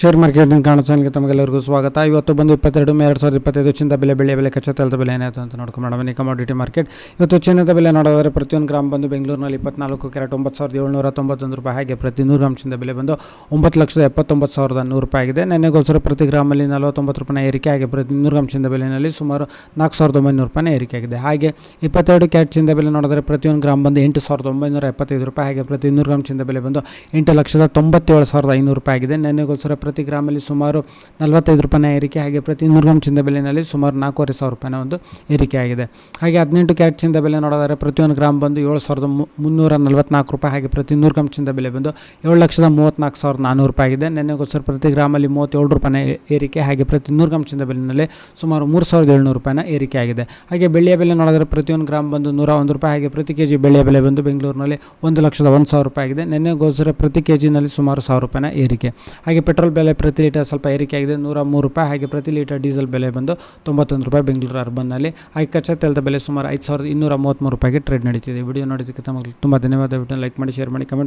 Share market ಕಾಣೋ ಚಾನಲ್ಗೆ ತಮಗೆಲ್ಲರಿಗೂ ಸ್ವಾಗತ. ಇವತ್ತು ಬಂದು ಇಪ್ಪತ್ತೆರಡು, ಮೇ ಎರಡು ಸಾವಿರದ ಇಪ್ಪತ್ತೈದು. ಚಿನ್ನದ ಬೆಲೆ ಬೆಳೆ ಬೆಲೆ, ಕಚ್ಚಾ ತೆಲದ ಬೆಲೆ ಏನಾಯಿತು ಅಂತ ನೋಡ್ಕೊಂಡು ಬನ್ನಿ ಕಮಾಡಿಟಿ ಮಾರ್ಕೆಟ್ ಇವತ್ತು ಚಿನ್ನದ ಬೆಲೆ ನೋಡೋದಾದ್ರೆ ಪ್ರತಿಯೊಂದು ಗ್ರಾಮ್ ಬಂದು ಬೆಂಗಳೂರಿನಲ್ಲಿ ಇಪ್ಪತ್ನಾಲ್ಕು ಕ್ಯಾರೆಟ್ ಒಂಬತ್ತು ಸಾವಿರದ ಏಳ್ನೂರ ತೊಂಬತ್ತೊಂದು ರೂಪಾಯಿ. ಹಾಗೆ ಪ್ರತಿ ನೂರು ಗ್ರಾಮ್ ಚಿನ್ನದ ಬೆಲೆ ಬಂದು ಒಂಬತ್ತು ಲಕ್ಷದ ಎಪ್ಪತ್ತೊಂಬತ್ತು ಸಾವಿರದ ನೂರು ರೂಪಾಯಿ ಆಗಿದೆ. ನೆನೆಗೋಸ್ಕರ ಪ್ರತಿ ಗ್ರಾಮಲ್ಲಿ ನಲವತ್ತೊಂಬತ್ತು ರೂಪಾಯಿ ಏರಿಕೆ ಹಾಗೆ ಪ್ರತಿ ನೂರು ಗ್ರಾಮ್ ಚಿನ್ನದ ಬೆಲೆಯಲ್ಲಿ ಸುಮಾರು ನಾಲ್ಕು ಸಾವಿರದ ಒಂಬೈನೂರು ರೂಪಾಯಿ ಏರಿಕೆ ಆಗಿದೆ. ಹಾಗೆ ಇಪ್ಪತ್ತೆರಡು ಕ್ಯಾರೆಟ್ ಚಿನ್ನದ ಬೆಲೆ ನೋಡಿದ್ರೆ ಪ್ರತಿಯೊಂದು ಗ್ರಾಮ್ ಬಂದು ಎಂಟು ಸಾವಿರದ ಒಂಬೈನೂರ ಎಪ್ಪತ್ತೈದು ರೂಪಾಯಿ. ಹಾಗೆ ಪ್ರತಿ ನೂರು ಗ್ರಾಮ್ ಚಿನ್ನದ ಬೆಲೆ ಬಂದು ಎಂಟು ಲಕ್ಷದ ತೊಂಬತ್ತೇಳು ಸಾವಿರದ ಐನೂರು ರೂಪಾಯಿ ಆಗಿದೆ. ನೆನ್ನೆಗೋಸ್ಕರ ಪ್ರತಿ ಗ್ರಾಮಲ್ಲಿ ಸುಮಾರು ನಲವತ್ತೈದು ರೂಪಾಯಿನ ಏರಿಕೆ ಹಾಗೆ ಪ್ರತಿ ನೂರು ಚಿನ್ನದ ಬೆಲೆಯಲ್ಲಿ ಸುಮಾರು ನಾಲ್ಕೂವರೆ ಸಾವಿರ ರೂಪಾಯಿನ ಒಂದು ಏರಿಕೆ ಆಗಿದೆ. ಹಾಗೆ ಹದಿನೆಂಟು ಕ್ಯಾರೆಟ್ ಚಿಂದ ಬೆಲೆ ನೋಡಿದರೆ ಪ್ರತಿಯೊಂದು ಗ್ರಾಮ್ ಬಂದು ಏಳು ಸಾವಿರದ ಮುನ್ನೂರ ನಲವತ್ನಾಲ್ಕು ರೂಪಾಯಿ ಹಾಗೆ ಪ್ರತಿ ನೂರು ಚಿನ್ನದ ಬೆಲೆ ಬಂದು ಏಳು ಲಕ್ಷದ ಮೂವತ್ತ್ನಾಲ್ಕು ಸಾವಿರದ ನಾನ್ನೂರು ರೂಪಾಯಿ ಆಗಿದೆ. ನೆನ್ನೆಗೋಸ್ಕರ ಪ್ರತಿ ಗ್ರಾಮಲ್ಲಿ ಮೂವತ್ತೇಳು ರೂಪಾಯಿನ ಏರಿಕೆ ಹಾಗೆ ಪ್ರತಿ ನೂರು ಗ್ರಾಮ್ ಚಿಂದ ಬೆಲೆಯಲ್ಲಿ ಸುಮಾರು ಮೂರು ಸಾವಿರದ ಏಳ್ನೂರು ರೂಪಾಯಿನ ಏರಿಕೆ ಆಗಿದೆ. ಹಾಗೆ ಬೆಳ್ಳಿಯ ಬೆಲೆ ನೋಡಿದರೆ ಪ್ರತಿಯೊಂದು ಗ್ರಾಮ್ ಬಂದು ನೂರ ಒಂದು ರೂಪಾಯಿ ಹಾಗೆ ಪ್ರತಿ ಕೆ ಜಿ ಬೆಳ್ಳಿಯ ಬೆಲೆ ಬಂದು ಬೆಂಗಳೂರಿನಲ್ಲಿ ಒಂದು ಲಕ್ಷದ ಒಂದು ಸಾವಿರ ರೂಪಾಯಿ ಆಗಿದೆ. ನೆನ್ನೆಗೋಸ್ಕರ ಪ್ರತಿ ಕೆ ಜಿನಲ್ಲಿ ಸುಮಾರು ಸಾವಿರ ರೂಪಾಯಿನ ಏರಿಕೆ. ಹಾಗೆ ಪೆಟ್ರೋಲ್ ಬೆಲೆ ಪ್ರತಿ ಲೀಟರ್ ಸ್ವಲ್ಪ ಏರಿಕೆ ಆಗಿದೆ ನೂರ ಮೂರು ರೂಪಾಯಿ. ಹಾಗೆ ಪ್ರತಿ ಲೀಟರ್ ಡೀಸೆಲ್ ಬೆಲೆ ಬಂದು ತೊಂಬತ್ತೊಂದು ರೂಪಾಯಿ ಬೆಂಗಳೂರು ಅರ್ಬನ್ನಲ್ಲಿ ಹಾಗೆ ಕಚ್ಚಾ ತೈಲದ ಬೆಲೆ ಸುಮಾರು ಐದು ಸಾವಿರದ ಇನ್ನೂರ ಮೂವತ್ತ್ಮೂರು ರೂಪಾಯಿಗೆ ಟ್ರೇಡ್ ನಡೀತಿದೆ. ವಿಡಿಯೋ ನೋಡೋದಕ್ಕೆ ತಮಗೆ ತುಂಬ ಧನ್ಯವಾದ. ವಿಡಿಯೋ ಲೈಕ್ ಮಾಡಿ ಶೇರ್ ಮಾಡಿ ಕಮೆಂಟ್